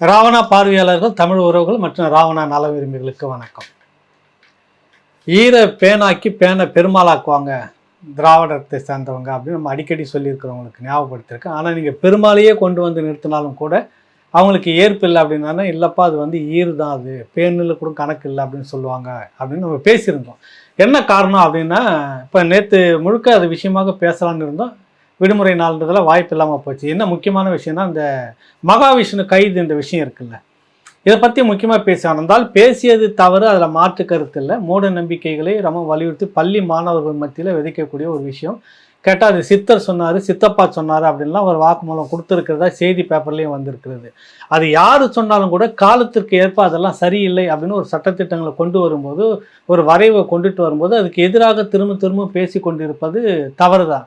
ராவணா பார்வையாளர்கள் தமிழ் உறவுகள் மற்றும் ராவணா நல விரும்பிகளுக்கு வணக்கம். ஈர பேனாக்கி பேனை பெருமாளாக்குவாங்க திராவிடத்தை சேர்ந்தவங்க அப்படின்னு நம்ம அடிக்கடி சொல்லியிருக்கிறவங்களுக்கு ஞாபகப்படுத்திருக்கேன் ஆனால் நீங்கள் பெருமாளையே கொண்டு வந்து நிறுத்தினாலும் கூட அவங்களுக்கு ஏற்பு இல்லை அப்படின்னா இல்லைப்பா அது வந்து ஈறு தான் அது. பேனில் கூட கணக்கு இல்லை அப்படின்னு சொல்லுவாங்க அப்படின்னு நம்ம பேசியிருந்தோம். என்ன காரணம் அப்படின்னா இப்போ நேற்று முழுக்க அது விஷயமாக பேசலான்னு இருந்தோம். விடுமுறை நாள்ன்றதில் வாய்ப்பு இல்லாமல் போச்சு. என்ன முக்கியமான விஷயம்னா இந்த மகாவிஷ்ணு கைது இந்த விஷயம் இருக்குல்ல. இதை பற்றி முக்கியமாக பேசி ஆனந்தால் பேசியது தவறு அதில் மாற்று கருத்து இல்லை. மூட நம்பிக்கைகளை ரொம்ப வலியுறுத்தி பள்ளி மாணவர்கள் மத்தியில் விதைக்கக்கூடிய ஒரு விஷயம். கேட்டால் அது சித்தர் சொன்னார் சித்தப்பா சொன்னார் அப்படின்லாம் ஒரு வாக்குமூலம் கொடுத்துருக்கிறதா செய்தி பேப்பர்லேயும் வந்திருக்கிறது. அது யார் சொன்னாலும் கூட காலத்திற்கு ஏற்ப அதெல்லாம் சரியில்லை அப்படின்னு ஒரு சட்டத்திட்டங்களை கொண்டு வரும்போது ஒரு வரைவை கொண்டுட்டு வரும்போது அதுக்கு எதிராக திரும்ப திரும்ப பேசி கொண்டிருப்பது தவறு தான்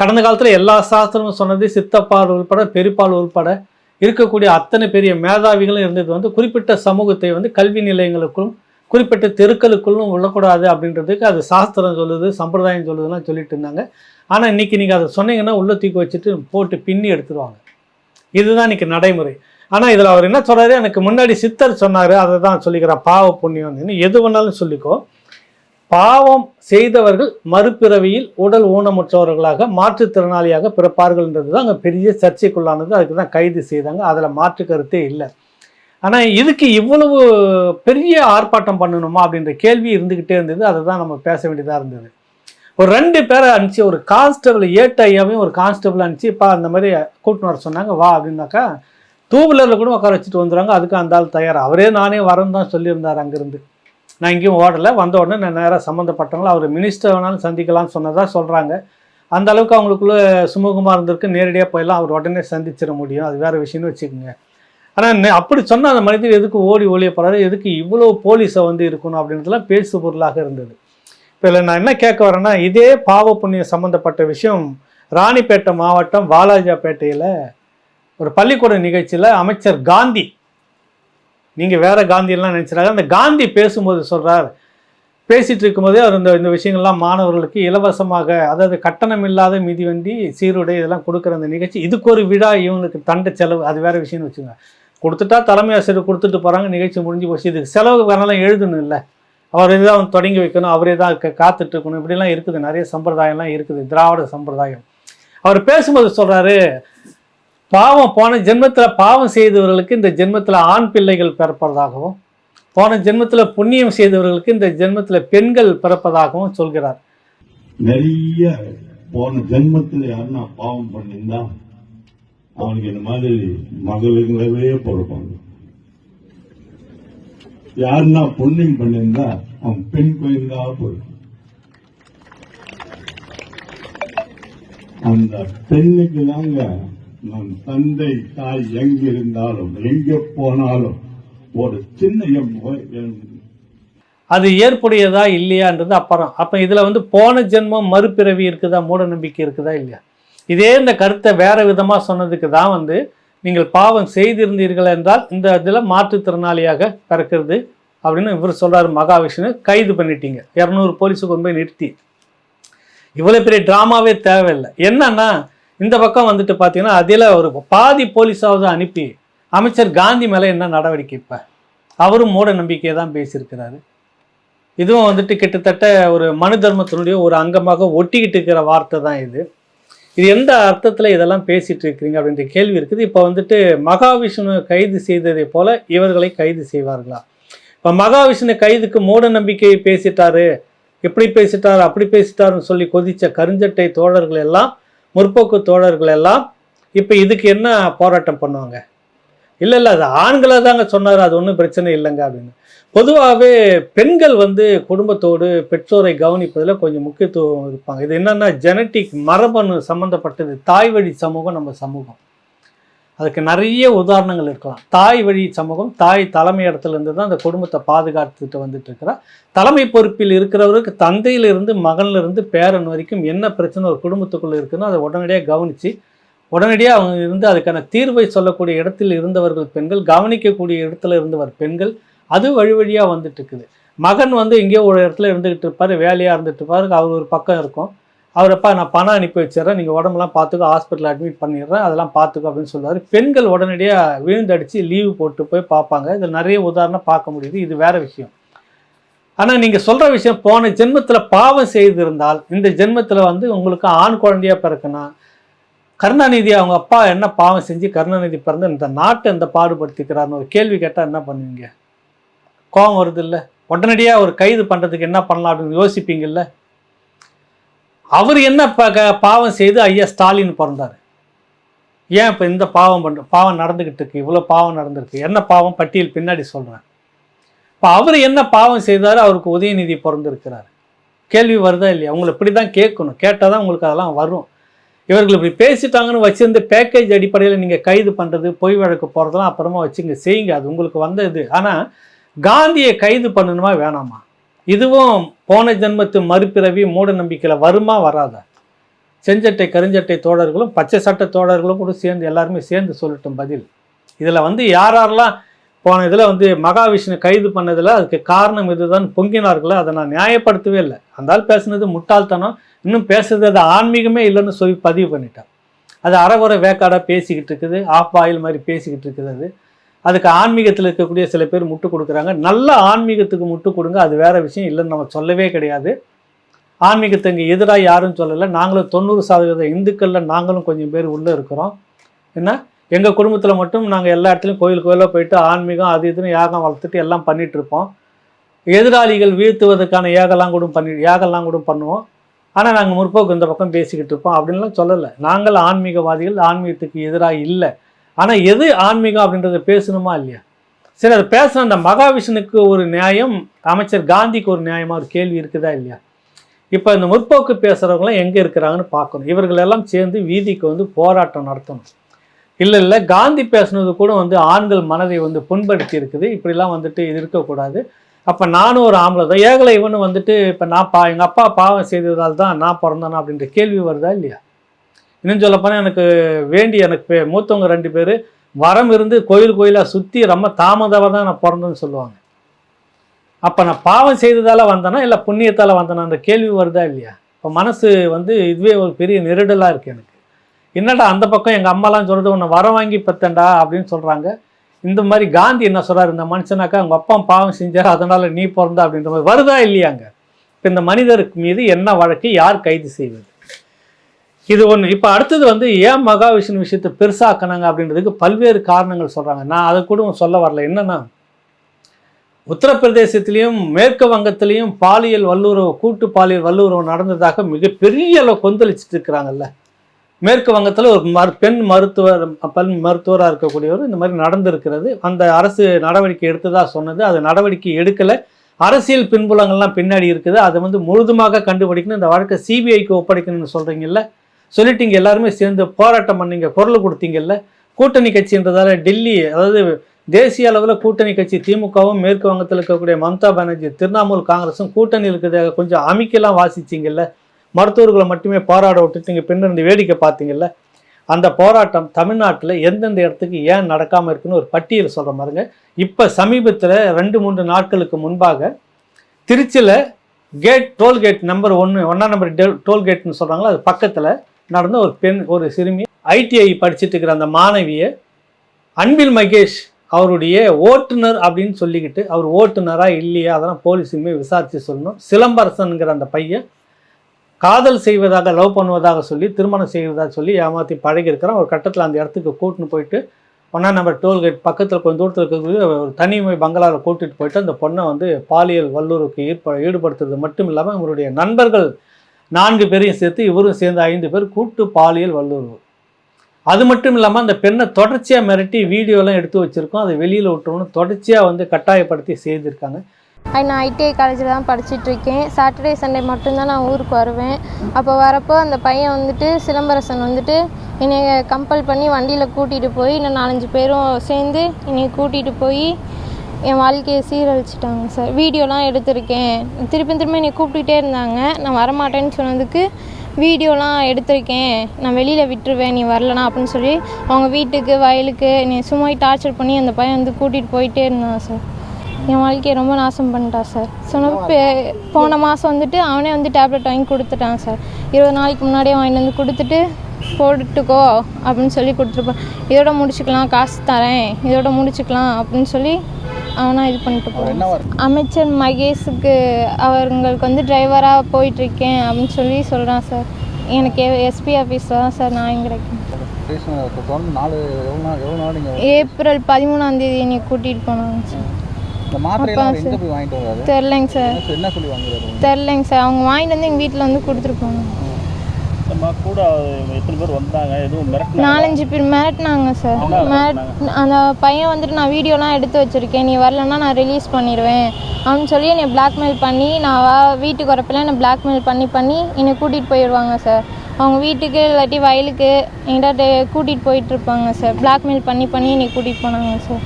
கடந்த காலத்தில் எல்லா சாஸ்திரமும் சொன்னது சித்தப்பால் உள்பட பெரியப்பால் உள்பட இருக்கக்கூடிய அத்தனை பெரிய மேதாவிகளும் இருந்தது. வந்து குறிப்பிட்ட சமூகத்தை வந்து கல்வி நிலையங்களுக்கும் குறிப்பிட்ட தெருக்களுக்குள்ளும் உள்ளக்கூடாது அப்படின்றதுக்கு அது சாஸ்திரம் சொல்லுது சம்பிரதாயம் சொல்லுதுலாம் சொல்லிட்டு இருந்தாங்க. ஆனால் இன்றைக்கி நீங்கள் அதை சொன்னீங்கன்னா உள்ள தூக்கி வச்சுட்டு போட்டு பின்னி எடுத்துருவாங்க. இதுதான் இன்றைக்கி நடைமுறை. ஆனால் இதில் அவர் என்ன சொல்கிறாரு எனக்கு முன்னாடி சித்தர் சொன்னார் அதை தான் சொல்லிக்கிறேன் பாவ புண்ணியம் எது வேணாலும் சொல்லிக்கோ. பாவம் செய்தவர்கள் மறுபிறவியில் உடல் ஊனமுற்றவர்களாக மாற்றுத்திறனாளியாக பிறப்பார்கள்ன்றது தான் அங்கே பெரிய சர்ச்சைக்குள்ளானது. அதுக்கு தான் கைது செய்தாங்க. அதில் மாற்று கருத்தே இல்லை. ஆனால் இதுக்கு இவ்வளவு பெரிய ஆர்ப்பாட்டம் பண்ணணுமா அப்படின்ற கேள்வி இருந்துக்கிட்டே இருந்தது. அதை தான் நம்ம பேச வேண்டியதாக இருந்தது. ஒரு ரெண்டு பேரை அனுப்பிச்சு ஒரு கான்ஸ்டபிள் ஏட்டு ஐயாவையும் ஒரு கான்ஸ்டபிள் அனுப்பிச்சு இப்போ அந்த மாதிரி கூட்டின்னு வர சொன்னாங்க. வா அப்படின்னாக்கா டூ வீலரில் கூட உட்கார வச்சுட்டு வந்துடுறாங்க. அதுக்கு அந்த ஆள் தயார்? அவரே நானே வரேன்னு தான் சொல்லியிருந்தார் அங்கேருந்து. நான் எங்கேயும் ஓடலை. வந்த உடனே நான் நேராக சம்மந்தப்பட்டவங்கள அவர் மினிஸ்டர் வேணாலும் சந்திக்கலாம்னு சொன்னதாக சொல்கிறாங்க அந்த அளவுக்கு அவங்களுக்குள்ளே சுமூகமாக இருந்திருக்கு. நேரடியாக போயெல்லாம் அவர் உடனே சந்திச்சிட முடியும். அது வேறு விஷயம்னு வச்சுக்கோங்க. ஆனால் அப்படி சொன்ன அந்த மனிதர் எதுக்கு ஓடி ஒளிய போகிறாரு எதுக்கு இவ்வளோ போலீஸை வந்து இருக்கணும்? அப்படின்றதுலாம் பேசு பொருளாக இருந்தது. இப்போ இதில் நான் என்ன கேட்க வரேன்னா இதே பாவ புண்ணியம் சம்மந்தப்பட்ட விஷயம் ராணிப்பேட்டை மாவட்டம் வாலாஜாப்பேட்டையில் ஒரு பள்ளிக்கூட நிகழ்ச்சியில் அமைச்சர் காந்தி நீங்கள் வேற காந்தியெல்லாம் நினச்சிடாங்க அந்த காந்தி பேசும்போது சொல்கிறார் பேசிகிட்டு இருக்கும்போதே அவர் இந்த இந்த விஷயங்கள்லாம் மாணவர்களுக்கு இலவசமாக அதாவது கட்டணம் இல்லாத மிதிவண்டி சீருடை இதெல்லாம் கொடுக்குற அந்த நிகழ்ச்சி இதுக்கு ஒரு விழா இவங்களுக்கு தண்ட செலவு அது வேறு விஷயம்னு வச்சுங்க கொடுத்துட்டா தலைமை ஆசிரியர் கொடுத்துட்டு போகிறாங்க நிகழ்ச்சி முடிஞ்சு போச்சு. இதுக்கு செலவு வேணாலும் எழுதணும் இல்லை. அவர் இதுதான் தொடங்கி வைக்கணும் அவரே தான் காத்துட்டு இருக்கணும். இப்படிலாம் இருக்குது. நிறைய சம்பிரதாயம்லாம் இருக்குது. திராவிட சம்பிரதாயம். அவர் பேசும்போது சொல்கிறாரு பாவம் போன ஜென்மத்தில் பாவம் செய்தவர்களுக்கு இந்த ஜென்மத்தில் ஆண் பிள்ளைகள் பிறப்பதாகவும் போன ஜென்மத்தில் புண்ணியம் செய்தவர்களுக்கு இந்த ஜென்மத்தில் பெண்கள் பிறப்பதாகவும் சொல்கிறார். நிறைய போன ஜென்மத்தில் யாருன்னா பாவம் பண்ணியிருந்தா அவனுக்கு இந்த மாதிரி மகளுங்களவே பிறப்பாங்க. யாருன்னா புண்ணியம் பண்ணியிருந்தா அவன் பெண் கோயிலாக போயிருக்கும் அந்த பெண்ணுக்கு தாங்க நம் தந்தை தாய் எங்கிருந்தாலும் எங்க போனாலும் ஒரு சின்ன அது ஏற்புடையதா இல்லையான்றது அப்புறம். அப்போ இதில் வந்து போன ஜென்மம் மறுபிறவி இருக்குதா மூட நம்பிக்கை இருக்குதா இல்லையா? இதே இந்த கருத்தை வேற விதமாக சொன்னதுக்கு தான் வந்து நீங்கள் பாவம் செய்திருந்தீர்கள் என்றால் இந்த இதில் மாற்றுத்திறனாளியாக பிறக்கிறது அப்படின்னு இவர் சொல்றாரு மகாவிஷ்ணு. கைது பண்ணிட்டீங்க. இரநூறு போலீஸுக்கு கொண்டு போய் நிறுத்தி. இவ்வளோ பெரிய ட்ராமாவே தேவையில்லை. என்னன்னா இந்த பக்கம் வந்துட்டு பார்த்தீங்கன்னா அதில் ஒரு பாதி போலீஸாவது அனுப்பி அமைச்சர் காந்தி மேலே என்ன நடவடிக்கை இப்போ? அவரும் மூட நம்பிக்கையை தான் பேசியிருக்கிறாரு. இதுவும் வந்துட்டு கிட்டத்தட்ட ஒரு மனு தர்மத்தினுடைய ஒரு அங்கமாக ஒட்டிக்கிட்டு இருக்கிற வார்த்தை தான் இது. இது எந்த அர்த்தத்தில் இதெல்லாம் பேசிகிட்டு இருக்கிறீங்க அப்படின்ற கேள்வி இருக்குது. இப்போ வந்துட்டு மகாவிஷ்ணு கைது செய்ததை போல இவர்களை கைது செய்வார்களா? இப்போ மகாவிஷ்ணு கைதுக்கு மூட நம்பிக்கை பேசிட்டாரு. இப்படி பேசிட்டார் அப்படி பேசிட்டாருன்னு சொல்லி கொதித்த கருஞ்சட்டை தோழர்கள் எல்லாம் முற்போக்கு தோழர்கள் எல்லாம் இப்போ இதுக்கு என்ன போராட்டம் பண்ணுவாங்க? இல்லை இல்லை அது ஆண்களை தாங்க சொன்னார் அது ஒன்றும் பிரச்சனை இல்லைங்க அப்படின்னு. பொதுவாகவே பெண்கள் வந்து குடும்பத்தோடு பெற்றோரை கவனிப்பதில் கொஞ்சம் முக்கியத்துவம் இருப்பாங்க. இது என்னென்னா ஜெனட்டிக் மரபணு சம்மந்தப்பட்டது தாய் வழி சமூகம் நம்ம சமூகம். அதுக்கு நிறைய உதாரணங்கள் இருக்கலாம். தாய் வழி சமூகம் தாய் தலைமை இடத்துல இருந்து தான் அந்த குடும்பத்தை பாதுகாத்துட்டு வந்துட்டு இருக்கிறார் தலைமை பொறுப்பில் இருக்கிறவருக்கு தந்தையிலிருந்து மகன்லேருந்து பேரன் வரைக்கும் என்ன பிரச்சனை ஒரு குடும்பத்துக்குள்ளே இருக்குன்னு அதை உடனடியாக கவனித்து உடனடியாக அவங்க இருந்து அதுக்கான தீர்வை சொல்லக்கூடிய இடத்தில் இருந்தவர்கள் பெண்கள் கவனிக்கக்கூடிய இடத்துல இருந்தவர் பெண்கள் அது வழி வழியாக வந்துட்டு இருக்குது. மகன் வந்து எங்கேயோ ஒரு இடத்துல இருந்துக்கிட்டு இருப்பார் வேலையாக இருந்துகிட்டு இருப்பார் அவர் ஒரு பக்கம் இருக்கும். அவரப்பா நான் பணம் அனுப்பி வச்சிடறேன். நீங்கள் உடம்புலாம் பார்த்துக்கோ ஹாஸ்பிட்டல் அட்மிட் பண்ணிடுறேன். அதெல்லாம் பார்த்துக்கோ அப்படின்னு சொல்லுவார். பெண்கள் உடனடியாக விழுந்தடிச்சு லீவு போட்டு போய் பார்ப்பாங்க. இதில் நிறைய உதாரணம் பார்க்க முடியுது. இது வேறு விஷயம். ஆனால் நீங்கள் சொல்கிற விஷயம் போன ஜென்மத்தில் பாவம் செய்திருந்தால் இந்த ஜென்மத்தில் வந்து உங்களுக்கு ஆண் குழந்தையாக பிறக்கணும் கருணாநிதி அவங்க அப்பா என்ன பாவம் செஞ்சு கருணாநிதி பிறந்து இந்த நாட்டை இந்த பாடுபடுத்திக்கிறாருன்னு ஒரு கேள்வி கேட்டால் என்ன பண்ணுவீங்க? கோபம் வருது இல்லை? உடனடியாக ஒரு கைது பண்ணுறதுக்கு என்ன பண்ணலாம் அப்படின்னு யோசிப்பீங்கல்ல? அவர் என்ன ப- க- பாவம் செய்து ஐயா ஸ்டாலின் பிறந்தார்? ஏன் இப்போ இந்த பாவம் பண்ணுற பாவம் நடந்துக்கிட்டு இருக்கு? இவ்வளோ பாவம் நடந்திருக்கு. என்ன பாவம்? பட்டியல் பின்னாடி சொல்கிறேன் இப்போ அவர் என்ன பாவம் செய்தார்? அவருக்கு உதயநிதி பிறந்திருக்கிறார். கேள்வி வருதா இல்லையா? உங்களை இப்படி தான் கேட்கணும். கேட்டால் தான் உங்களுக்கு அதெல்லாம் வரும். இவர்கள் இப்படி பேசிட்டாங்கன்னு வச்சுருந்து பேக்கேஜ் அடிப்படையில் நீங்கள் கைது பண்ணுறது பொய் வழக்கு போகிறதெல்லாம் அப்புறமா வச்சுங்க. செய்யுங்க. அது உங்களுக்கு வந்த இது ஆனால் காந்தியை கைது பண்ணணுமா? வேணாமா? இதுவும் போன ஜென்மத்து மறுபிறவி மூட நம்பிக்கையில் வருமா வராதா? செஞ்சட்டை கருஞ்சட்டை தோழர்களும் பச்சை சட்ட தோழர்களும் கூட சேர்ந்து எல்லாருமே சேர்ந்து சொல்லட்டும் பதில். இதில் வந்து யார் யாரெல்லாம் போன இதில் வந்து மகாவிஷ்ணு கைது பண்ணதில் அதுக்கு காரணம் இதுதான் பொங்கினார்களோ அதை நான் நியாயப்படுத்தவே இல்லை. அந்தால் பேசுனது முட்டாள்தனம். இன்னும் பேசுறது அது ஆன்மீகமே இல்லைன்னு சொல்லி பதிவு பண்ணிட்டேன் அது அறகுறை வேக்காடாக பேசிக்கிட்டு இருக்குது ஆஃப் ஆயில் மாதிரி பேசிக்கிட்டு இருக்குது அது. அதுக்கு ஆன்மீகத்தில் இருக்கக்கூடிய சில பேர் முட்டு கொடுக்குறாங்க. நல்ல ஆன்மீகத்துக்கு முட்டு கொடுங்க. அது வேறு விஷயம் இல்லைன்னு நம்ம சொல்லவே கிடையாது. ஆன்மீகத்துக்கு எதிராக யாரும் சொல்லலை. நாங்களும் தொண்ணூறு சதவீத இந்துக்களில் நாங்களும் கொஞ்சம் பேர் உள்ளே இருக்கிறோம். என்ன? எங்கள் குடும்பத்தில் மட்டும் நாங்கள் எல்லா இடத்துலையும் கோயில் கோயிலாக போயிட்டு ஆன்மீகம் அது இதுன்னு யாகம் வளர்த்துட்டு எல்லாம் பண்ணிகிட்ருப்போம் எதிராளிகள் வீழ்த்துவதற்கான யாகெல்லாம் கூட பண்ணி யாகெல்லாம் கூட பண்ணுவோம். ஆனால் நாங்கள் முற்போக்கு இந்த பக்கம் பேசிக்கிட்டு இருப்போம். அப்படின்லாம் சொல்லலை. நாங்கள் ஆன்மீகவாதிகள் ஆன்மீகத்துக்கு எதிராக இல்லை. ஆனால் எது ஆன்மீகம் அப்படின்றத பேசணுமா இல்லையா? சரி அதை பேசுன அந்த மகாவிஷ்ணுக்கு ஒரு நியாயம் அமைச்சர் காந்திக்கு ஒரு நியாயமாக ஒரு கேள்வி இருக்குதா இல்லையா? இப்போ இந்த முற்போக்கு பேசுகிறவங்களாம் எங்கே இருக்கிறாங்கன்னு பார்க்கணும். இவர்களெல்லாம் சேர்ந்து வீதிக்கு வந்து போராட்டம் நடத்தணும். இல்லை இல்லை காந்தி பேசுனது கூட வந்து ஆண்கள் மனதை வந்து புண்படுத்தி இருக்குது. இப்படிலாம் வந்துட்டு இது இருக்கக்கூடாது. அப்போ நானும் ஒரு ஆம்பளை தான். ஏகலை இவனு வந்துட்டு இப்போ நான் பா எங்கள் அப்பா பாவம் செய்ததால் தான் நான் பிறந்தேனா அப்படின்ற கேள்வி வருதா இல்லையா? இன்னும் சொல்லப்போனால் எனக்கு வேண்டி எனக்கு மூத்தவங்க ரெண்டு பேர் வரம் இருந்து கோயில் கோயிலாக சுற்றி ரொம்ப தாமதமாக தான் நான் பிறந்தேன்னு சொல்லுவாங்க. அப்போ நான் பாவம் செய்ததால் வந்தேனா இல்லை புண்ணியத்தால் வந்தேனான்ற கேள்வி வருதா இல்லையா? இப்போ மனசு வந்து இதுவே ஒரு பெரிய நெருடலாக இருக்குது எனக்கு. என்னடா அந்த பக்கம் எங்கள் அம்மாலாம் சொல்கிறது உன்னை வரம் வாங்கி பெத்தண்டா அப்படின்னு சொல்கிறாங்க இந்த மாதிரி காந்தி என்ன சொல்கிறார் இந்த மனுஷனாக்கா அவங்க அப்பா பாவம் செஞ்சார் அதனால் நீ பிறந்தா அப்படின்ற மாதிரி வருதா இல்லையாங்க? இப்போ இந்த மனிதருக்கு மீது என்ன வழக்கு யார் கைது செய்வது? இது ஒன்று இப்போ அடுத்தது வந்து ஏன் மகாவிஷ்ணு விஷயத்தை பெருசாக்கினாங்க அப்படின்றதுக்கு பல்வேறு காரணங்கள் சொல்கிறாங்க நான் அதை கூட சொல்ல வரல. என்னன்னா உத்தரப்பிரதேசத்திலையும் மேற்கு வங்கத்திலையும் பாலியல் வல்லுறவு கூட்டு பாலியல் வல்லுறவு நடந்ததாக மிகப்பெரிய அளவு கொந்தளிச்சுட்டு இருக்கிறாங்கல்ல. மேற்கு வங்கத்தில் ஒரு மரு பெண் மருத்துவர் பெண் மருத்துவராக இருக்கக்கூடியவர் இந்த மாதிரி நடந்திருக்கிறது. அந்த அரசு நடவடிக்கை எடுத்ததாக சொன்னது. அது நடவடிக்கை எடுக்கலை. அரசியல் பின்புலங்கள்லாம் பின்னாடி இருக்குது. அதை வந்து முழுதுமாக கண்டுபிடிக்கணும். இந்த வழக்கை சிபிஐக்கு ஒப்படைக்கணும்னு சொல்கிறீங்கல்ல சொல்லிட்டீங்க எல்லாருமே சேர்ந்து போராட்டம் பண்ணீங்க குரல் கொடுத்தீங்கல்ல. கூட்டணி கட்சின்றதால டெல்லி அதாவது தேசிய அளவில் கூட்டணி கட்சி திமுகவும் மேற்கு வங்கத்தில் இருக்கக்கூடிய மம்தா பானர்ஜி திரிணாமுல் காங்கிரஸும் கூட்டணி இருக்கிறத கொஞ்சம் அமைக்கலாம் வாசிச்சிங்கல்ல. மருத்துவர்களை மட்டுமே போராட விட்டுட்டு நீங்கள் பின்னிருந்து வேடிக்கை பார்த்தீங்கல்ல. அந்த போராட்டம் தமிழ்நாட்டில் எந்தெந்த இடத்துக்கு ஏன் நடக்காமல் இருக்குன்னு ஒரு பட்டியல் சொல்கிற மாதிரிங்க. இப்போ சமீபத்தில் ரெண்டு மூன்று நாட்களுக்கு முன்பாக திருச்சியில் கேட் டோல்கேட் நம்பர் ஒன்று ஒன்றாம் நம்பர் டோல்கேட்னு சொல்கிறாங்களோ அது பக்கத்தில் நடந்த ஒரு பெண் ஒரு சிறுமி ஐடிஐ படிச்சுட்டு இருக்கிற அந்த மாணவியை அன்பில் மகேஷ் அவருடைய ஓட்டுநர் அப்படின்னு சொல்லிக்கிட்டு அவர் ஓட்டுநரா இல்லையா அதெல்லாம் போலீஸுமே விசாரித்து சொல்லணும். சிலம்பரசன்கிற அந்த பையன் காதல் செய்வதாக லவ் பண்ணுவதாக சொல்லி திருமணம் செய்வதாக சொல்லி ஏமாற்றி பழகியிருக்கிறான். ஒரு கட்டத்தில் அந்த இடத்துக்கு கூட்டின்னு போயிட்டு ஒன்றா நம்பர் டோல்கேட் பக்கத்தில் கொஞ்சம் தூரத்தில் இருக்கக்கூடிய ஒரு தனிமை பங்களாவில் கூட்டிட்டு போயிட்டு அந்த பொண்ணை வந்து பாலியல் வல்லூருக்கு ஈடுப ஈடுபடுத்துறது மட்டும் இல்லாமல் இவருடைய நண்பர்கள் நான்கு பேரையும் சேர்த்து இவரும் சேர்ந்து ஐந்து பேர் கூட்டு பாலியல் வல்லுறவு. அது மட்டும் இல்லாமல் அந்த பெண்ணை தொடர்ச்சியாக மிரட்டி வீடியோலாம் எடுத்து வச்சுருக்கோம். அதை வெளியில் விட்டுறணும் தொடர்ச்சியாக வந்து கட்டாயப்படுத்தி செய்திருக்காங்க. நான் ஐடிஐ காலேஜில் தான் படிச்சுட்டு இருக்கேன். சாட்டர்டே சண்டே மட்டும்தான் நான் ஊருக்கு வருவேன். அப்போ வரப்போ அந்த பையன் வந்துட்டு சிலம்பரசன் வந்துட்டு என்னை கம்பல் பண்ணி வண்டியில் கூட்டிகிட்டு போய் இன்னும் நாலஞ்சு பேரும் சேர்ந்து என்னை கூட்டிகிட்டு போய் என் வாழ்க்கையை சீரழிச்சிட்டாங்க சார். வீடியோலாம் எடுத்திருக்கேன். திருப்பி திரும்ப என்னை கூப்பிட்டுட்டே இருந்தாங்க. நான் வரமாட்டேன்னு சொன்னதுக்கு வீடியோலாம் எடுத்திருக்கேன். நான் வெளியில் விட்டுருவேன் நீ வரலனா அப்படின்னு சொல்லி அவங்க வீட்டுக்கு வயலுக்கு என்னை சும்மா டார்ச்சர் பண்ணி அந்த பையன் வந்து கூட்டிகிட்டு போயிட்டே இருந்தான் சார். என் வாழ்க்கையை ரொம்ப நாசம் பண்ணிட்டான் சார். சொன்ன போன மாதம் வந்துட்டு அவனே வந்து டேப்லெட் வாங்கி கொடுத்துட்டான் சார். இருபது நாளைக்கு முன்னாடியே வாங்கிட்டு வந்து கொடுத்துட்டு போட்டுக்கோ அப்படின்னு சொல்லி கொடுத்துருப்பான் இதோட முடிச்சுக்கலாம் காசு தரேன் இதோட முடிச்சுக்கலாம் அப்படின்னு சொல்லி அவனா இது பண்ணிட்டு போகிறான் அமைச்சர் மகேஷுக்கு அவங்களுக்கு வந்து டிரைவராக போயிட்டுருக்கேன் அப்படின்னு சொல்லி சொல்கிறான் சார். எனக்கு எஸ்பி ஆஃபீஸில் தான் சார் நான் கிடைக்கும் நாள் நீங்கள் ஏப்ரல் பதிமூணாம் தேதி என்னை கூட்டிகிட்டு போனாங்க சார். வாங்கிட்டு வராரு? தெரிலங்க சார். தெரிலங்க சார். அவங்க வாங்கிட்டு வந்து எங்கள் வீட்டில் வந்து கொடுத்துருப்பாங்க நம்ம கூட எத்தனை பேர் வந்தாங்க? எதுவும் மிரட்டினாங்க நாலஞ்சு பேர் மிரட்டினாங்க சார் மிரட் அந்த பையன் வந்துட்டு நான் வீடியோலாம் எடுத்து வச்சுருக்கேன். நீ வரலன்னா நான் ரிலீஸ் பண்ணிடுவேன் அப்படின்னு சொல்லி என்னை blackmail பண்ணி நான் வா வீட்டுக்கு வரப்பெல்லாம் என்னை blackmail பண்ணி பண்ணி என்னை கூட்டிகிட்டு போயிடுவாங்க சார் அவங்க வீட்டுக்கு இல்லாட்டி வயலுக்கு எங்கிட்ட கூட்டிகிட்டு போயிட்டு இருப்பாங்க சார் blackmail பண்ணி பண்ணி என்னை கூட்டிகிட்டு போனாங்க சார்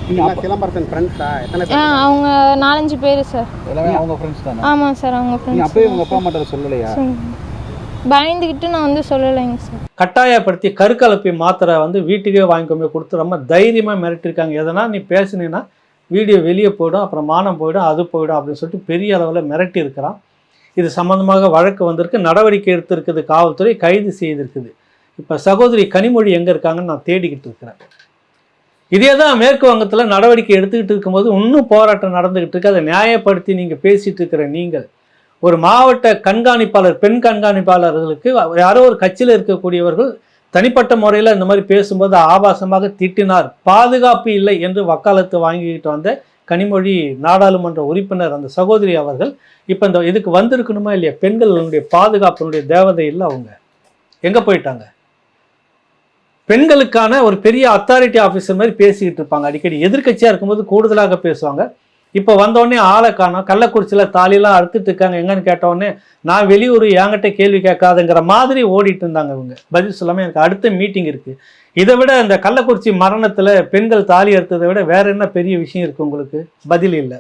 ஆ? அவங்க நாலஞ்சு பேர் சார் எல்லாமே அவங்க ஃப்ரெண்ட்ஸ் தானே? ஆமாம் சார் அவங்க ஃப்ரெண்ட்ஸ் அப்பா அம்மாட்ட சொல்லலையா? பயந்துக்கிட்டு நான் வந்து சொல்லலைங்க சார். கட்டாயப்படுத்தி கருக்கலப்பி மாத்திரை வந்து வீட்டுக்கே வாங்கி கொண்டு கொடுத்து ரொம்ப தைரியமாக மிரட்டிருக்காங்க எதனா நீ பேசுனீன்னா வீடியோ வெளியே போயிடும் அப்புறம் மானம் போயிடும் அது போயிடும் அப்படின்னு சொல்லிட்டு பெரிய அளவில் மிரட்டி இருக்கிறான் இது சம்மந்தமாக வழக்கு வந்திருக்கு நடவடிக்கை எடுத்திருக்குது காவல்துறை கைது செய்திருக்குது. இப்போ சகோதரி கனிமொழி எங்கே இருக்காங்கன்னு நான் தேடிக்கிட்டு இருக்கிறேன். இதே தான் மேற்கு வங்கத்தில் நடவடிக்கை எடுத்துக்கிட்டு இருக்கும்போது இன்னும் போராட்டம் நடந்துக்கிட்டு இருக்கு. அதை நியாயப்படுத்தி நீங்கள் பேசிகிட்டு இருக்கிற நீங்கள் ஒரு மாவட்ட கண்காணிப்பாளர் பெண் கண்காணிப்பாளர்களுக்கு யாரோ ஒரு கட்சியில் இருக்கக்கூடியவர்கள் தனிப்பட்ட முறையில் இந்த மாதிரி பேசும்போது ஆபாசமாக திட்டினார். பாதுகாப்பு இல்லை என்று வக்காலத்து வாங்கிக்கிட்டு வந்த கனிமொழி நாடாளுமன்ற உறுப்பினர் அந்த சகோதரி அவர்கள் இப்போ இந்த இதுக்கு வந்திருக்கணுமா இல்லையா? பெண்களுடைய பாதுகாப்பினுடைய தேவதை இல்லை அவங்க. எங்கே போயிட்டாங்க? பெண்களுக்கான ஒரு பெரிய அத்தாரிட்டி ஆஃபீஸர் மாதிரி பேசிக்கிட்டு இருப்பாங்க. அடிக்கடி எதிர்க்கட்சியாக இருக்கும்போது கூடுதலாக பேசுவாங்க. இப்போ வந்தோடனே ஆளை காணோம். கள்ளக்குறிச்சியில் தாலிலாம் அறுத்துட்டு இருக்காங்க. எங்கன்னு கேட்டோடனே நான் வெளியூர் என்கிட்ட கேள்வி கேட்காதுங்கிற மாதிரி ஓடிட்டு இருந்தாங்க இவங்க. பதில் சொல்லாமல் எனக்கு அடுத்த மீட்டிங் இருக்குது இதை விட இந்த கள்ளக்குறிச்சி மரணத்தில் பெண்கள் தாலி அறுத்ததை விட வேற என்ன பெரிய விஷயம் இருக்குது உங்களுக்கு? பதில் இல்லை.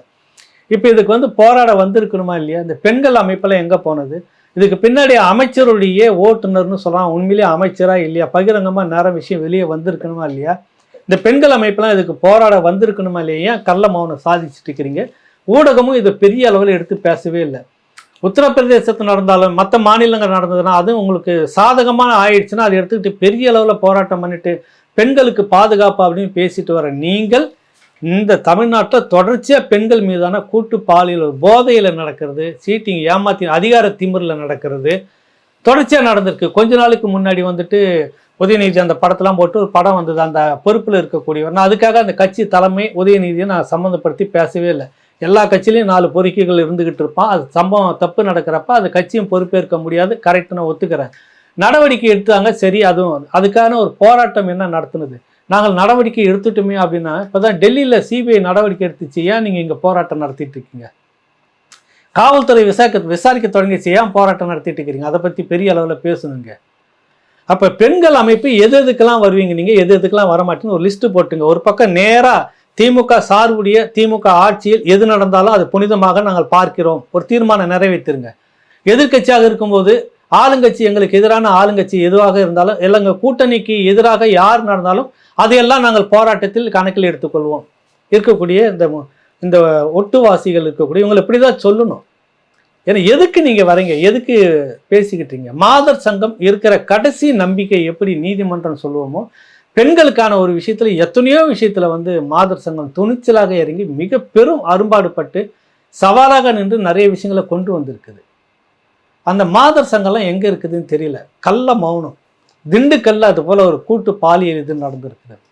இப்போ இதுக்கு வந்து போராட வந்திருக்கணுமா இல்லையா? இந்த பெண்கள் அமைப்பெல்லாம் எங்கே போனது? இதுக்கு பின்னாடி அமைச்சருடைய ஓட்டுநர்னு சொல்லலாம். உண்மையிலேயே அமைச்சரா இல்லையா? பகிரங்கமாக நேரம் விஷயம் வெளியே வந்திருக்கணுமா இல்லையா? இந்த பெண்கள் அமைப்பெல்லாம் இதுக்கு போராட வந்திருக்கணுமா இல்லையா? ஏன் கள்ள மௌனம் சாதிச்சுட்டு இருக்கிறீங்க. ஊடகமும் இதை பெரிய அளவில் எடுத்து பேசவே இல்லை. உத்தரப்பிரதேசத்தில் நடந்தாலும் மற்ற மாநிலங்கள் நடந்ததுன்னா அதுவும் உங்களுக்கு சாதகமான ஆயிடுச்சுன்னா அதை எடுத்துக்கிட்டு பெரிய அளவில் போராட்டம் பண்ணிட்டு பெண்களுக்கு பாதுகாப்பு அப்படின்னு பேசிட்டு வர நீங்கள் இந்த தமிழ்நாட்டில் தொடர்ச்சியாக பெண்கள் மீதான கூட்டு பாலியல் போதையில் நடக்கிறது சீட்டிங் ஏமாத்தி அதிகார திமிரில் நடக்கிறது தொடர்ச்சியாக நடந்திருக்கு. கொஞ்ச நாளுக்கு முன்னாடி வந்துட்டு உதயநிதி அந்த படத்தெல்லாம் போட்டு ஒரு படம் வந்தது. அந்த பொறுப்பில் இருக்கக்கூடியவர். நான் அதுக்காக அந்த கட்சி தலைமை உதயநிதியை நான் சம்மந்தப்படுத்தி பேசவே இல்லை. எல்லா கட்சியிலையும் நாலு பொறுக்கிகள் இருந்துக்கிட்டு இருப்பான். அது சம்பவம் தப்பு நடக்கிறப்ப அது கட்சியும் பொறுப்பேற்க முடியாது. கரெக்ட் நான் ஒத்துக்கிறேன். நடவடிக்கை எடுத்தாங்க. சரி அதுவும் அதுக்கான ஒரு போராட்டம் என்ன நடத்துனது? நாங்கள் நடவடிக்கை எடுத்துட்டோமே அப்படின்னா இப்போ தான் டெல்லியில் சிபிஐ நடவடிக்கை எடுத்துச்சு. ஏன் நீங்கள் இங்கே போராட்டம் நடத்திட்டு இருக்கீங்க? காவல்துறை விசாரிக்க விசாரிக்க தொடங்கிச்சு ஏன் போராட்டம் நடத்திட்டு இருக்கிறீங்க? அதை பற்றி பெரிய அளவில் பேசணுங்க. அப்போ பெண்கள் அமைப்பு எது எதுக்கெல்லாம் வருவீங்க நீங்கள் எது எதுக்கெல்லாம் வரமாட்டேன்னு ஒரு லிஸ்ட்டு போட்டுங்க. ஒரு பக்கம் நேராக திமுக சார்புடைய திமுக ஆட்சியில் எது நடந்தாலும் அது புனிதமாக நாங்கள் பார்க்கிறோம். ஒரு தீர்மானம் நிறைவேற்றிருங்க. எதிர்க்கட்சியாக இருக்கும்போது ஆளுங்கட்சி எங்களுக்கு எதிரான ஆளுங்கட்சி எதுவாக இருந்தாலும் இல்லைங்க கூட்டணிக்கு எதிராக யார் நடந்தாலும் அதையெல்லாம் நாங்கள் போராட்டத்தில் கணக்கில் எடுத்துக்கொள்வோம். இருக்கக்கூடிய இந்த இந்த ஒட்டுவாசிகள் இருக்கக்கூடிய இவங்களை இப்படி தான் சொல்லணும். ஏன்னா எதுக்கு நீங்கள் வரீங்க? எதுக்கு பேசிக்கிட்டீங்க? மாதர் சங்கம் இருக்கிற கடைசி நம்பிக்கை எப்படி நீதிமன்றம் சொல்லுவோமோ பெண்களுக்கான ஒரு விஷயத்தில் எத்தனையோ விஷயத்தில் வந்து மாதர் சங்கம் துணிச்சலாக இறங்கி மிக பெரும் அரும்பாடுபட்டு சவாலாக நின்று நிறைய விஷயங்களை கொண்டு வந்திருக்குது. அந்த மாதர் சங்கம்லாம் எங்கே இருக்குதுன்னு தெரியல. கள்ள மௌனம். திண்டுக்கல்ல அது போல் ஒரு கூட்டு பாலியல் இது நடந்திருக்கிறது.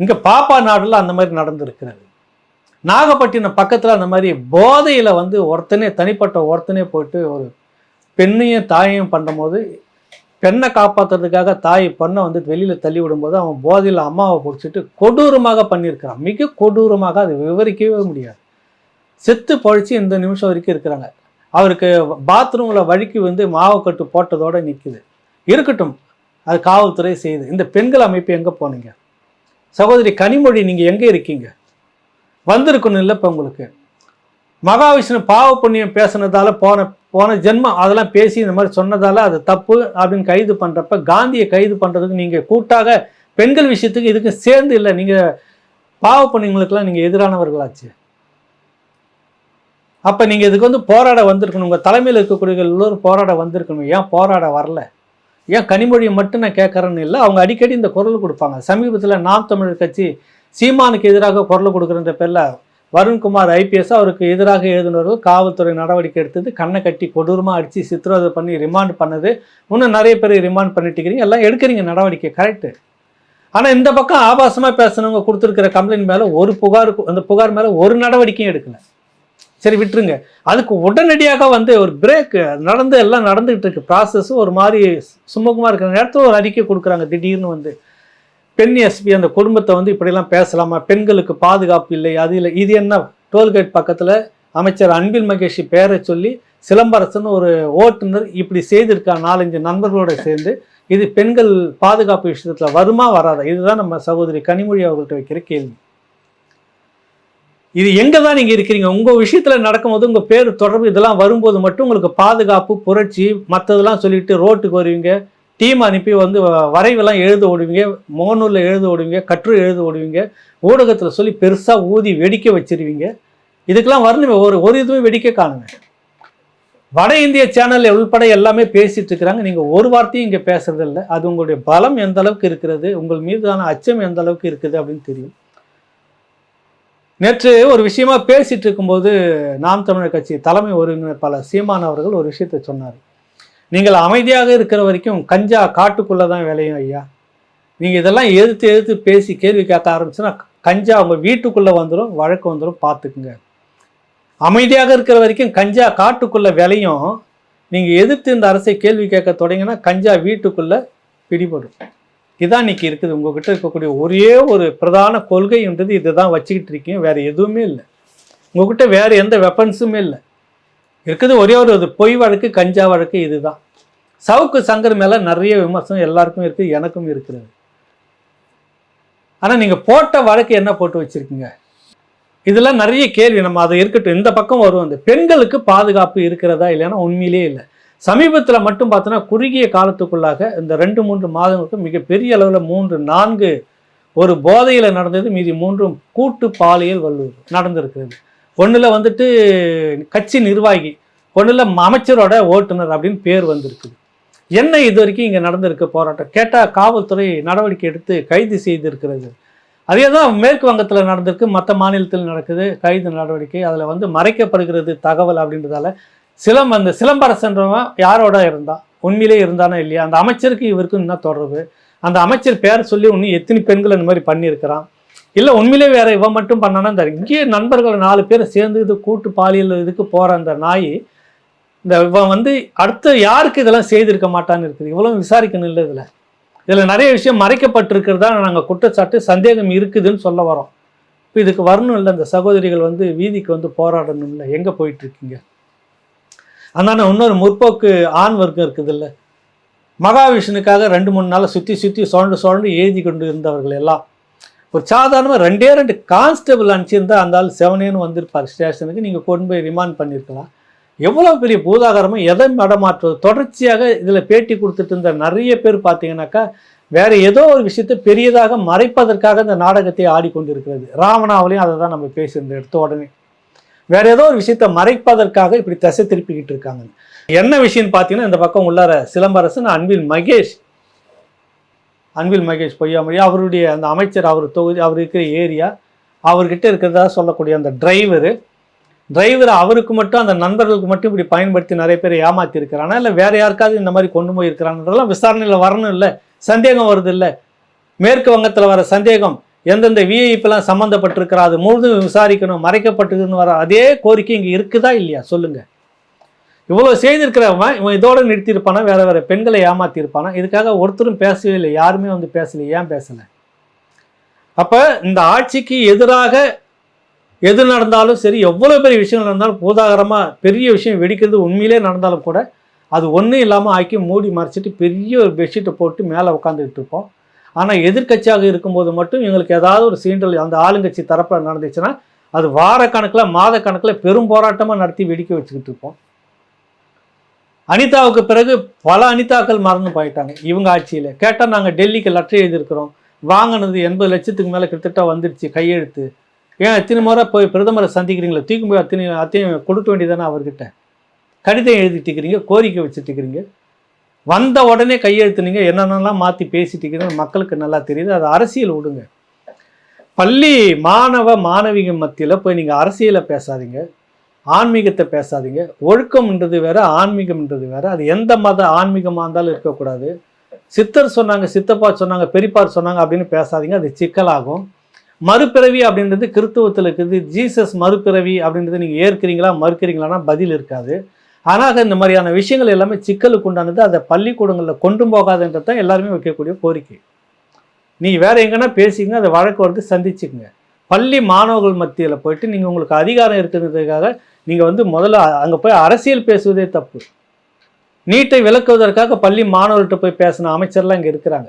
இங்கே பாப்பா நாடில் அந்த மாதிரி நடந்திருக்கிறது. நாகப்பட்டினம் பக்கத்தில் அந்த மாதிரி போதையில் வந்து ஒருத்தனே தனிப்பட்ட ஒருத்தனே போயிட்டு ஒரு பெண்ணையும் தாயையும் பண்ணும்போது பெண்ணை காப்பாற்றுறதுக்காக தாய் பொண்ணை வந்து வெளியில் தள்ளி விடும்போது அவன் போதையில் அம்மாவை பிடிச்சிட்டு கொடூரமாக பண்ணியிருக்கிறான். மிக கொடூரமாக அது விவரிக்கவே முடியாது. செத்து பழிச்சு இந்த நிமிஷம் வரைக்கும் இருக்கிறாங்க. அவருக்கு பாத்ரூமில் வழுக்கி வந்து மாவுக்கட்டு போட்டதோடு நிற்குது இருக்கட்டும் அது காவல்துறை செய்யுது இந்த பெண்கள் அமைப்பு எங்கே போனீங்க? சகோதரி கனிமொழி நீங்கள் எங்கே இருக்கீங்க? வந்திருக்கணும் இல்லை இப்போ உங்களுக்கு. மகாவிஷ்ணு பாவ புண்ணியம் பேசுனதால போன போன ஜென்மம் அதெல்லாம் பேசி இந்த மாதிரி சொன்னதால அது தப்பு அப்படின்னு கைது பண்ணுறப்ப காந்தியை கைது பண்ணுறதுக்கு நீங்கள் கூட்டாக பெண்கள் விஷயத்துக்கு இதுக்கு சேர்ந்து இல்லை. நீங்கள் பாவ புண்ணியங்களுக்கெல்லாம் நீங்கள் எதிரானவர்களாச்சு. அப்போ நீங்கள் இதுக்கு வந்து போராட வந்திருக்கணும். உங்கள் தலைமையில் இருக்கக்கூடிய எல்லோரும் போராட வந்திருக்கணும். ஏன் போராட வரல? ஏன் கனிமொழியை மட்டும் நான் கேட்குறேன்னு இல்லை? அவங்க அடிக்கடி இந்த குரல் கொடுப்பாங்க. சமீபத்தில் நாம் தமிழர் கட்சி சீமானுக்கு எதிராக குரல் கொடுக்குறன்ற பேரில் வருண்குமார் ஐபிஎஸ் அவருக்கு எதிராக எழுதினவர்கள் காவல்துறை நடவடிக்கை எடுத்தது. கண்ணை கட்டி கொடூரமாக அடித்து சித்திரவதை பண்ணி ரிமாண்ட் பண்ணது. இன்னும் நிறைய பேர் ரிமாண்ட் பண்ணிட்டு இருக்கிறீங்க எல்லாம் எடுக்கிறீங்க நடவடிக்கை கரெக்டு ஆனால் இந்த பக்கம் ஆபாசமாக பேசுனவங்க கொடுத்துருக்கிற கம்ப்ளைண்ட் மேலே ஒரு புகார் அந்த புகார் மேலே ஒரு நடவடிக்கையும் எடுக்கல. சரி விட்டுருங்க. அதுக்கு உடனடியாக வந்து ஒரு பிரேக் நடந்து எல்லாம் நடந்துகிட்டு இருக்கு. ப்ராசஸ் ஒரு மாதிரி சுமூகமாக இருக்கிற நேரத்தில் ஒரு அறிக்கை கொடுக்குறாங்க திடீர்னு வந்து. பெண் எஸ்பி அந்த குடும்பத்தை வந்து இப்படிலாம் பேசலாமா? பெண்களுக்கு பாதுகாப்பு இல்லை அது இல்லை. இது என்ன? டோல்கேட் பக்கத்தில் அமைச்சர் அன்பில் மகேஷி பேரை சொல்லி சிலம்பரசன் ஒரு ஓட்டுநர் இப்படி செய்திருக்கார் நாலஞ்சு நண்பர்களோட சேர்ந்து. இது பெண்கள் பாதுகாப்பு விஷயத்தில் வருமா வராதா? இதுதான் நம்ம சகோதரி கனிமொழி அவர்கள்ட்ட வைக்கிற கேள்வி. இது எங்கே தான் நீங்கள் இருக்கிறீங்க? உங்கள் விஷயத்தில் நடக்கும்போது உங்கள் பேர் தொடர்பு இதெல்லாம் வரும்போது மட்டும் உங்களுக்கு பாதுகாப்பு புரட்சி மற்றதெல்லாம் சொல்லிட்டு ரோட்டுக்கு வருவீங்க. டீம் அனுப்பி வந்து வரைவெல்லாம் எழுத ஓடுவீங்க முகநூலில் எழுத ஓடுவீங்க கற்று எழுத ஓடுவீங்க ஊடகத்தில் சொல்லி பெருசாக ஊதி வெடிக்க வச்சிருவீங்க. இதுக்கெல்லாம் வரணுமே ஒரு ஒரு இதுவும் வெடிக்க காணுங்க. வட இந்திய சேனல் உள்பட எல்லாமே பேசிட்டு இருக்கிறாங்க. நீங்கள் ஒரு வார்த்தையும் இங்கே பேசுறது இல்லை அது உங்களுடைய பலம் எந்த அளவுக்கு இருக்கிறது உங்கள் மீதான அச்சம் எந்த அளவுக்கு இருக்குது அப்படின்னு தெரியும். நேற்று ஒரு விஷயமா பேசிட்டு இருக்கும்போது நாம் தமிழர் கட்சி தலைமை ஒருங்கிணைப்பாளர் சீமான் அவர்கள் ஒரு விஷயத்தை சொன்னார். நீங்கள் அமைதியாக இருக்கிற வரைக்கும் கஞ்சா காட்டுக்குள்ளே தான் விளையும் ஐயா. நீங்கள் இதெல்லாம் எதிர்த்து எதிர்த்து பேசி கேள்வி கேட்க ஆரம்பிச்சுன்னா கஞ்சா உங்கள் வீட்டுக்குள்ளே வந்துடும் வழக்கு வந்துடும் பார்த்துக்குங்க. அமைதியாக இருக்கிற வரைக்கும் கஞ்சா காட்டுக்குள்ளே விளையும். நீங்கள் எதிர்த்து இந்த அரசை கேள்வி கேட்க தொடங்கினா கஞ்சா வீட்டுக்குள்ளே பிடிபடும். இதான் இன்றைக்கி இருக்குது. உங்ககிட்ட இருக்கக்கூடிய ஒரே ஒரு பிரதான கொள்கைன்றது இதுதான். வச்சுக்கிட்டு இருக்கீங்க. வேறு எதுவுமே இல்லை. உங்ககிட்ட வேறு எந்த வெப்பன்ஸுமே இல்லை. இருக்குது ஒரே ஒரு இது. பொய் வழக்கு கஞ்சா வழக்கு இதுதான். சவுக்கு சங்கர் மேலே நிறைய விமர்சனம் எல்லாருக்கும் இருக்குது எனக்கும் இருக்கிறது. ஆனால் நீங்கள் போட்ட வழக்கு என்ன போட்டு வச்சிருக்கீங்க? இதெல்லாம் நிறைய கேள்வி. நம்ம அதை இருக்கட்டும். இந்த பக்கம் வரும் அந்த பெண்களுக்கு பாதுகாப்பு இருக்கிறதா இல்லைன்னா உண்மையிலேயே இல்லை. சமீபத்தில் மட்டும் பார்த்தோன்னா குறுகிய காலத்துக்குள்ளாக இந்த ரெண்டு மூன்று மாதங்களுக்கு மிகப்பெரிய அளவில் மூன்று நான்கு ஒரு போதையில் நடந்தது. மீதி மூன்றும் கூட்டு பாலியல் வல்லூர் நடந்திருக்கிறது. ஒன்றில் வந்துட்டு கட்சி நிர்வாகி ஒன்றில் அமைச்சரோட ஓட்டுநர் அப்படின்னு பேர் வந்திருக்குது. என்ன இது வரைக்கும் இங்கே நடந்திருக்கு போராட்டம் கேட்டால் காவல்துறை நடவடிக்கை எடுத்து கைது செய்திருக்கிறது. அதே தான் மேற்கு வங்கத்தில் நடந்திருக்கு மற்ற மாநிலத்தில் நடக்குது கைது நடவடிக்கை. அதில் வந்து மறைக்கப்படுகிறது தகவல் அப்படின்றதால சிலம் அந்த சிலம்பரசன்றவன் யாரோட இருந்தான்? உண்மையிலே இருந்தானா இல்லையா? அந்த அமைச்சருக்கு இவருக்கும் என்ன தொடர்பு? அந்த அமைச்சர் பேர் சொல்லி இன்னும் எத்தனை பெண்கள் இந்த மாதிரி பண்ணியிருக்கிறான்? இல்லை உண்மையிலே வேற இவன் மட்டும் பண்ணானா? இந்த இங்கேயே நண்பர்கள் நாலு பேர் சேர்ந்து இது கூட்டு பாலியல் இதுக்கு போகிற அந்த நாய் இந்த இவன் வந்து அடுத்து யாருக்கு இதெல்லாம் செய்திருக்க மாட்டான்னு இருக்குது? இவ்வளோ விசாரிக்கணும் இல்லை இதில். இதில் நிறைய விஷயம் மறைக்கப்பட்டிருக்கிறதா நாங்கள் குற்றச்சாட்டு சந்தேகம் இருக்குதுன்னு சொல்ல வரோம். இப்போ இதுக்கு வரணும் இல்லை இந்த சகோதரிகள் வந்து வீதிக்கு வந்து போராடணும் இல்லை எங்கே போயிட்டுருக்கீங்க? அதனால் இன்னொரு முற்போக்கு ஆண் வர்க்கம் இருக்குது இல்லை மகாவிஷ்ணுக்காக ரெண்டு மூணு நாள் சுற்றி சுற்றி சுழண்டு சுழண்டு எழுதி கொண்டு இருந்தவர்கள் எல்லாம். ஒரு சாதாரணமாக ரெண்டே ரெண்டு கான்ஸ்டபிள் அனுப்பிச்சிருந்தா அந்த ஆள் செவனேன்னு வந்திருப்பார். ஸ்டேஷனுக்கு நீங்கள் கொண்டு போய் ரிமாண்ட் பண்ணியிருக்கலாம் எவ்வளோ பெரிய பூதாகரமும் எதை மடமாற்றுவது தொடர்ச்சியாக இதில் பேட்டி கொடுத்துட்டு இருந்த நிறைய பேர் பார்த்தீங்கன்னாக்கா வேற ஏதோ ஒரு விஷயத்தை பெரியதாக மறைப்பதற்காக இந்த நாடகத்தை ஆடிக்கொண்டிருக்கிறது. ராவணாவிலையும் அதை தான் நம்ம பேசியிருந்தோம் எடுத்த உடனே. வேற ஏதோ ஒரு விஷயத்தை மறைப்பதற்காக இப்படி தசை திருப்பிக்கிட்டு இருக்காங்க. என்ன விஷயம்னு பார்த்தீங்கன்னா இந்த பக்கம் உள்ளார சிலம்பரசன் அன்பில் மகேஷ். அன்பில் மகேஷ் பொய்யாமொழி. அவருடைய அந்த அமைச்சர் அவர் தொகுதி அவர் இருக்கிற ஏரியா அவர்கிட்ட இருக்கிறதா சொல்லக்கூடிய அந்த டிரைவரு டிரைவர் அவருக்கு மட்டும் அந்த நண்பர்களுக்கு மட்டும் இப்படி பயன்படுத்தி நிறைய பேர் ஏமாத்திருக்கிறானா? இல்லை வேற யாருக்காவது இந்த மாதிரி கொண்டு போயிருக்கிறான்றதெல்லாம் விசாரணையில் வரணும் இல்லை. சந்தேகம் வருது இல்லை. மேற்கு வங்கத்தில் வர சந்தேகம் எந்தெந்த விஐபிலாம் சம்மந்தப்பட்டிருக்கிறா அது முழுதும் விசாரிக்கணும் மறைக்கப்பட்டதுன்னு வர அதே கோரிக்கை இங்கே இருக்குதா இல்லையா? சொல்லுங்கள் இவ்வளோ செய்திருக்கிறவன் இவன் இதோடு நிறுத்தியிருப்பானா? வேறு வேறு பெண்களை ஏமாத்தியிருப்பானா? இதுக்காக ஒருத்தரும் பேசவே இல்லை யாருமே வந்து பேசலை ஏன் பேசலை? அப்போ இந்த ஆட்சிக்கு எதிராக எது நடந்தாலும் சரி எவ்வளோ பெரிய விஷயங்கள் நடந்தாலும் பூதாகரமாக பெரிய விஷயம் வெடிக்கிறது உண்மையிலே நடந்தாலும் கூட அது ஒன்றும் இல்லாமல் ஆக்கி மூடி மறைச்சிட்டு பெரிய ஒரு பெட்ஷீட்டை போட்டு மேலே உட்காந்துக்கிட்டு இருப்போம். ஆனால் எதிர்க்கட்சியாக இருக்கும்போது மட்டும் எங்களுக்கு ஏதாவது ஒரு சீண்டல் அந்த ஆளுங்கட்சி தரப்பில் நடந்துச்சுன்னா அது வாரக்கணக்கில் மாதக்கணக்கில் பெரும் போராட்டமாக நடத்தி வெடிக்க வச்சுக்கிட்டு இருப்போம். அனிதாவுக்கு பிறகு பல அனிதாக்கள் மறந்து போயிட்டாங்க இவங்க ஆட்சியில். கேட்டால் நாங்கள் டெல்லிக்கு லெட்டர் எழுதியிருக்கிறோம். வாங்கினது எண்பது லட்சத்துக்கு மேலே கிட்டத்தட்ட வந்துடுச்சு கையெழுத்து. ஏன் எத்தனை முறை போய் பிரதமரை சந்திக்கிறீங்களா தூக்கி போய் அத்தனை அத்தையும் கொடுக்க வேண்டியதானே அவர்கிட்ட? கடிதம் எழுதிட்டு இருக்கிறீங்க கோரிக்கை வச்சுட்டு இருக்கிறீங்க. வந்த உடனே கையெழுத்துனீங்க என்னென்னலாம் மாற்றி பேசிட்டு இருக்கிறீங்க மக்களுக்கு நல்லா தெரியுது. அது அரசியல் விடுங்க. பள்ளி மாணவ மாணவிக மத்தியில் போய் நீங்கள் அரசியலை பேசாதீங்க. ஆன்மீகத்தை பேசாதீங்க. ஒழுக்கம்ன்றது வேற ஆன்மீகம்ன்றது வேற. அது எந்த மத ஆன்மீகமாக இருந்தாலும் இருக்கக்கூடாது. சித்தர் சொன்னாங்க சித்தப்பா சொன்னாங்க பெரியப்பார் சொன்னாங்க அப்படின்னு பேசாதீங்க. அது சிக்கலாகும். மறுபிறவி அப்படின்றது கிறித்துவத்தில் இருக்குது. ஜீசஸ் மறுபிறவி அப்படின்றது நீங்கள் ஏற்கிறீங்களா மறுக்கிறீங்களான்னா பதில் இருக்காது. ஆனால் இந்த மாதிரியான விஷயங்கள் எல்லாமே சிக்கலுக்கு உண்டானது அதை பள்ளிக்கூடங்களில் கொண்டு போகாதுன்றது தான் எல்லாருமே வைக்கக்கூடிய கோரிக்கை. நீ வேறு எங்கன்னா பேசிங்க அதை வழக்கு வந்து சந்திச்சுக்கோங்க. பள்ளி மாணவர்கள் மத்தியில் போயிட்டு நீங்கள் உங்களுக்கு அதிகாரம் இருக்கிறதுக்காக நீங்கள் வந்து முதல்ல அங்கே போய் அரசியல் பேசுவதே தப்பு. நீட்டை விளக்குவதற்காக பள்ளி மாணவர்கிட்ட போய் பேசின அமைச்சர்லாம் இங்கே இருக்கிறாங்க.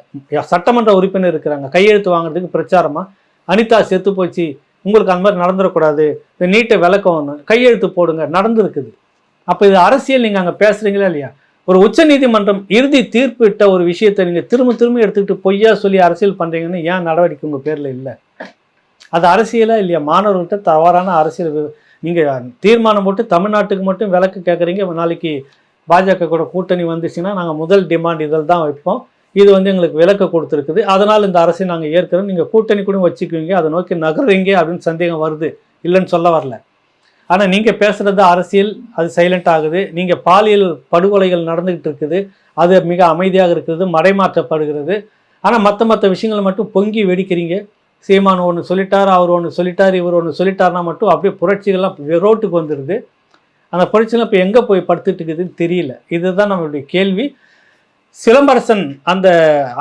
சட்டமன்ற உறுப்பினர் இருக்கிறாங்க. கையெழுத்து வாங்குறதுக்கு பிரச்சாரமாக அனிதா செத்து போச்சு உங்களுக்கு அந்த மாதிரி நடந்துடக்கூடாது. இந்த நீட்டை விளக்கணும் கையெழுத்து போடுங்க நடந்திருக்குது. அப்போ இது அரசியல் நீங்கள் அங்கே பேசுகிறீங்களா இல்லையா? ஒரு உச்சநீதிமன்றம் இறுதி தீர்ப்பிட்ட ஒரு விஷயத்தை நீங்கள் திரும்ப திரும்ப எடுத்துக்கிட்டு பொய்யா சொல்லி அரசியல் பண்ணுறீங்கன்னு ஏன் நடவடிக்கை உங்கள் பேரில் இல்லை? அது அரசியலாக இல்லையா? மாணவர்கள்ட்ட தவறான அரசியல் நீங்கள் தீர்மானம் போட்டு தமிழ்நாட்டுக்கு மட்டும் விளக்கு கேட்குறீங்க நாளைக்கு பாஜக கூட கூட்டணி வந்துச்சுன்னா நாங்கள் முதல் டிமாண்ட் இதில் தான் வைப்போம். இது வந்து எங்களுக்கு விளக்க கொடுத்துருக்குது. அதனால் இந்த அரசை நாங்கள் ஏற்கிறோம். நீங்கள் கூட்டணி கூட வச்சுக்குவீங்க. அதை நோக்கி நகர்றீங்க அப்படின்னு சந்தேகம் வருது. இல்லைன்னு சொல்ல வரல. ஆனால் நீங்கள் பேசுகிறது அரசியல் அது சைலண்ட் ஆகுது. நீங்கள் பாலியல் படுகொலைகள் நடந்துக்கிட்டு இருக்குது. அது மிக அமைதியாக இருக்குது மறைமாற்றப்படுகிறது ஆனால் மற்ற மற்ற விஷயங்களை மட்டும் பொங்கி வெடிக்கிறீங்க. சீமான் ஒன்று சொல்லிட்டார் அவர் ஒன்று சொல்லிட்டார் இவர் ஒன்று சொல்லிட்டார்னா மட்டும் அப்படியே புரட்சிகள்லாம் ரோட்டுக்கு வந்துடுது அந்த புரட்சிகள்லாம் இப்போ எங்கே போய் படுத்துட்டு இருக்குதுன்னு தெரியல. இதுதான் நம்மளுடைய கேள்வி. சிலம்பரசன் அந்த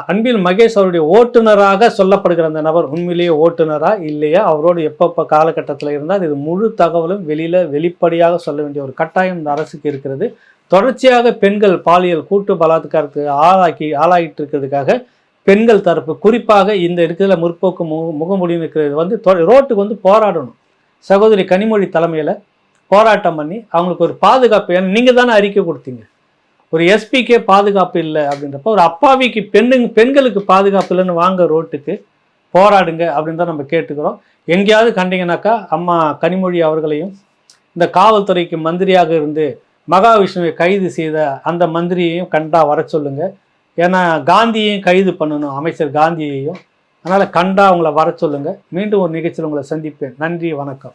அன்பில் மகேஷ் அவருடைய ஓட்டுநராக சொல்லப்படுகிற அந்த நபர் உண்மையிலேயே ஓட்டுநரா இல்லையா? அவரோடு எப்பப்போ காலகட்டத்தில் இருந்தால் இது முழு தகவலும் வெளியில் வெளிப்படையாக சொல்ல வேண்டிய ஒரு கட்டாயம் இந்த அரசுக்கு இருக்கிறது. தொடர்ச்சியாக பெண்கள் பாலியல் கூட்டு பலாத்காரத்துக்கு ஆளாக்கி ஆளாகிட்டு இருக்கிறதுக்காக பெண்கள் தரப்பு குறிப்பாக இந்த இருக்கிற முற்போக்கு முக முகமொழின்னு இருக்கிறது வந்து தொ- ரோட்டுக்கு வந்து போராடணும். சகோதரி கனிமொழி தலைமையில் போராட்டம் பண்ணி அவங்களுக்கு ஒரு பாதுகாப்பு ஏன்னா நீங்கள் தானே அறிக்கை கொடுத்தீங்க. ஒரு எஸ்பிக்கே பாதுகாப்பு இல்லை அப்படின்றப்ப ஒரு அப்பாவிக்கு பெண்ணுங்க பெண்களுக்கு பாதுகாப்பு இல்லைன்னு வாங்க ரோட்டுக்கு போராடுங்க அப்படின்னு தான் நம்ம கேட்டுக்கிறோம். எங்கேயாவது கண்டிங்கன்னாக்கா அம்மா கனிமொழி அவர்களையும் இந்த காவல்துறைக்கு மந்திரியாக இருந்து மகாவிஷ்ணுவை கைது செய்த அந்த மந்திரியையும் கண்டா வர சொல்லுங்க. ஏன்னா காந்தியையும் கைது பண்ணணும் அமைச்சர் காந்தியையும். அதனால் கண்டா அவங்கள வர சொல்லுங்க. மீண்டும் ஒரு நிகழ்ச்சியில் உங்களை சந்திப்பேன். நன்றி வணக்கம்.